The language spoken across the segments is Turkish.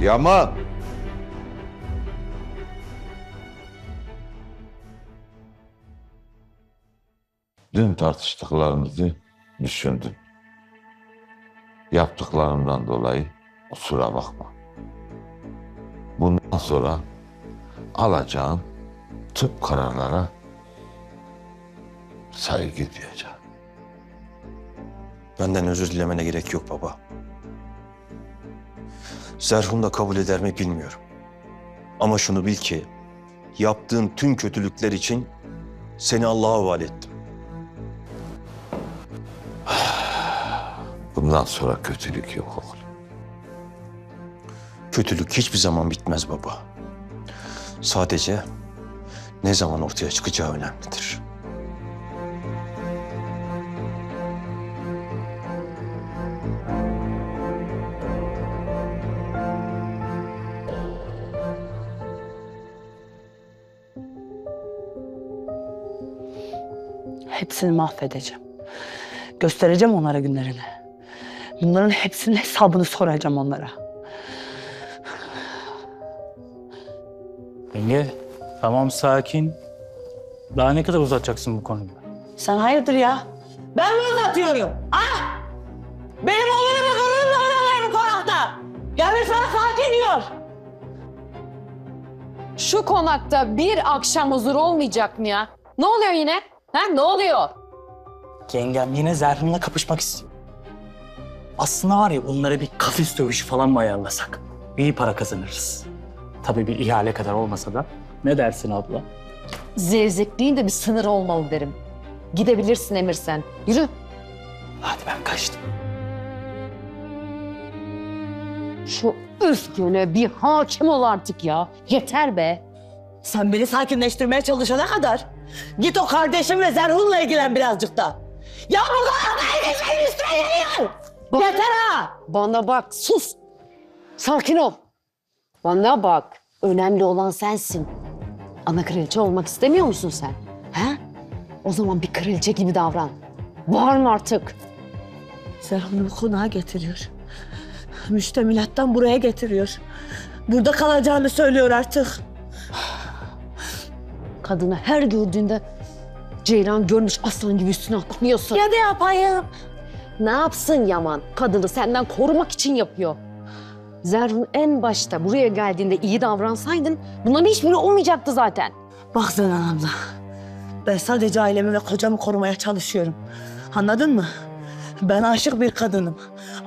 Yaman! Dün tartıştıklarımızı düşündüm. Yaptıklarımdan dolayı kusura bakma. Bundan sonra alacağın tüm kararlara saygı duyacağım. Benden özür dilemene gerek yok baba. Zerhun da kabul eder mi bilmiyorum. Ama şunu bil ki yaptığın tüm kötülükler için seni Allah'a havale ettim. Bundan sonra kötülük yok oğlum. Kötülük hiçbir zaman bitmez baba. Sadece ne zaman ortaya çıkacağı önemlidir. Hepsini mahvedeceğim. Göstereceğim onlara günlerini. Bunların hepsinin hesabını soracağım onlara. Yenge tamam sakin. Daha ne kadar uzatacaksın bu konuyu? Sen hayırdır ya? Ben mi uzatıyorum? Ah! Benim oğlumu kızımla oynamayın bu konakta. Gelmiş bana sakin diyor. Şu konakta bir akşam huzur olmayacak mı ya? Ne oluyor yine? Ha ne oluyor? Yengem yine Zerrin'le kapışmak istiyor. Aslında var ya bunlara bir kafes dövüşü falan mı ayarlasak? İyi para kazanırız. Tabii bir ihale kadar olmasa da. Ne dersin abla? Zevzekliğin de bir sınır olmalı derim. Gidebilirsin Emir sen. Yürü. Hadi ben kaçtım. Şu öfkene bir hakim ol artık ya. Yeter be. Sen beni sakinleştirmeye çalışana kadar git o kardeşim ve Zerhun'la ilgilen birazcık da. Ya bu kadar kardeşlerin üstüne geliyor. Yeter ha! Bana bak sus. Sakin ol. Bana bak. Önemli olan sensin. Ana kraliçe olmak istemiyor musun sen? Ha? O zaman bir kraliçe gibi davran. Var mı artık? Zerhun'u bu konağa getiriyor. Müştemilattan buraya getiriyor. Burada kalacağını söylüyor artık. Kadını her gördüğünde Ceylan görmüş aslan gibi üstüne atlamıyorsun. Ya ne yapayım? Ne yapsın Yaman? Kadını senden korumak için yapıyor. Zerhun en başta buraya geldiğinde iyi davransaydın bunların hiçbiri olmayacaktı zaten. Bak Zenan abla. Ben sadece ailemi ve kocamı korumaya çalışıyorum. Anladın mı? Ben aşık bir kadınım.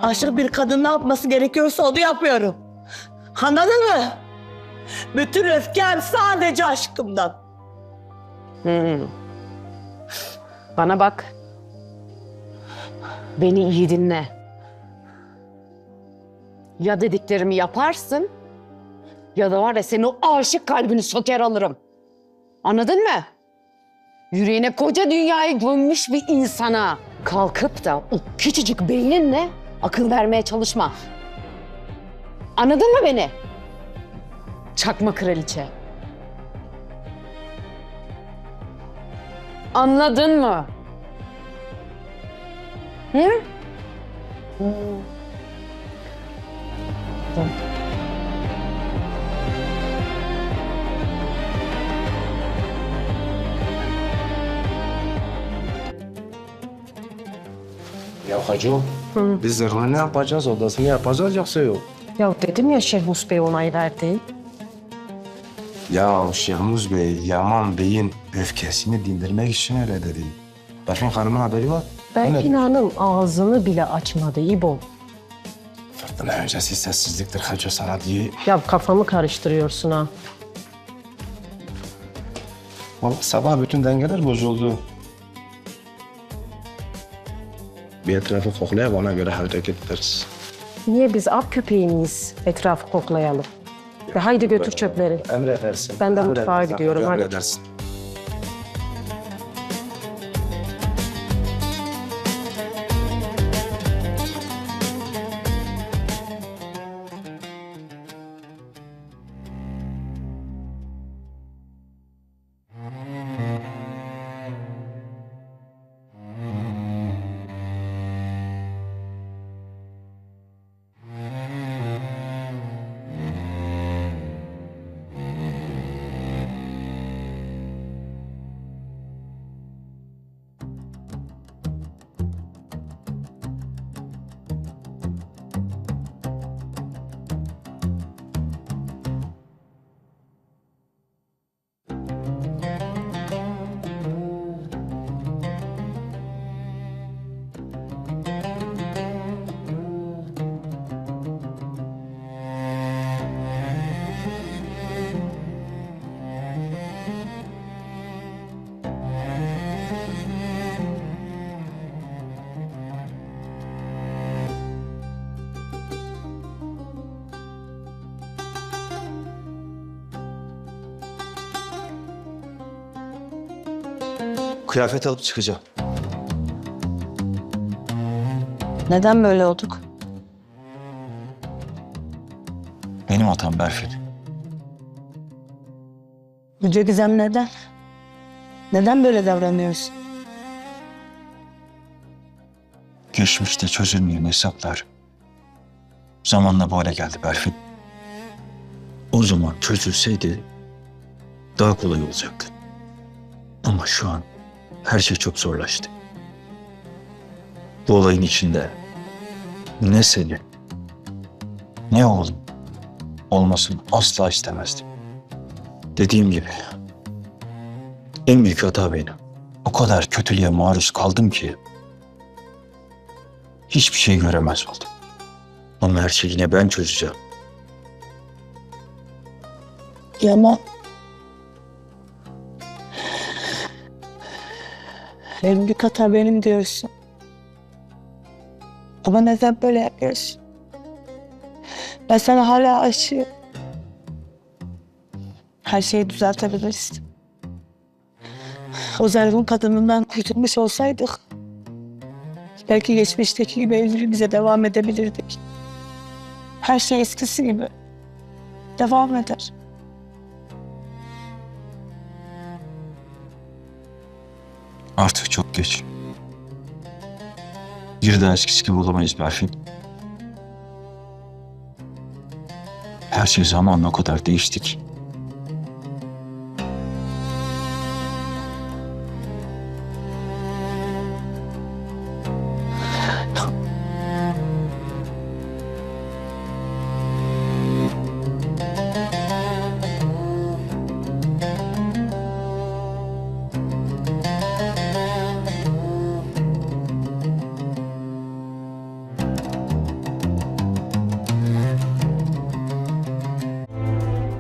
Aşık bir kadın ne yapması gerekiyorsa onu yapıyorum. Anladın mı? Bütün öfkem sadece aşkımdan. Bana bak. Beni iyi dinle. Ya dediklerimi yaparsın ya da var ya senin o aşık kalbini söker alırım. Anladın mı? Yüreğine koca dünyayı gömmüş bir insana kalkıp da o küçücük beyninle akıl vermeye çalışma. Anladın mı beni? Çakma kraliçe. Anladın mı? Hı? Ya hacı biz zırhını ne yapacağız, odasını yapacağız yoksa yok. Ya dedim ya Şehmus Bey onay verdi. Ya Şehmuz Bey, Yaman Bey'in öfkesini dindirmek için öyle dedi. Berfin Hanım'ın haberi var. Berfin Hanım ağzını bile açmadı İbo. Fırtına öncesi sessizliktir hacı sana diye. Ya kafamı karıştırıyorsun ha. Vallahi sabah bütün dengeler bozuldu. Bir etrafı koklayıp ona göre hareket ederiz. Niye biz av köpeği miyiz? Etrafı koklayalım. Haydi götür çöpleri. Emredersin. Ben de mutfağa gidiyorum, hadi. Emredersin. Kıyafet alıp çıkacağım. Neden böyle olduk? Benim hatam Berfin. Yüce Gizem neden? Neden böyle davranıyorsun? Geçmişte çözülmeyen hesaplar zamanla bu hale geldi Berfin. O zaman çözülseydi daha kolay olacaktı. Ama şu an her şey çok zorlaştı. Bu olayın içinde ne seni ne oğlum olmasını asla istemezdim. Dediğim gibi en büyük hata benim. O kadar kötülüğe maruz kaldım ki hiçbir şey göremez oldum. Ama her şeyi yine ben çözeceğim. Yaman. En büyük hata benim diyorsun. Ama neden böyle yapıyorsun? Ben sana hala aşığım. Her şeyi düzeltebiliriz. O zargın kadınından kurtulmuş olsaydık... ...belki geçmişteki gibi evliliğimize devam edebilirdik. Her şey eskisi gibi. Devam eder. Artık çok geç. Bir daha eskisi gibi olamayız Berfin. Her şey zamanla o kadar değişti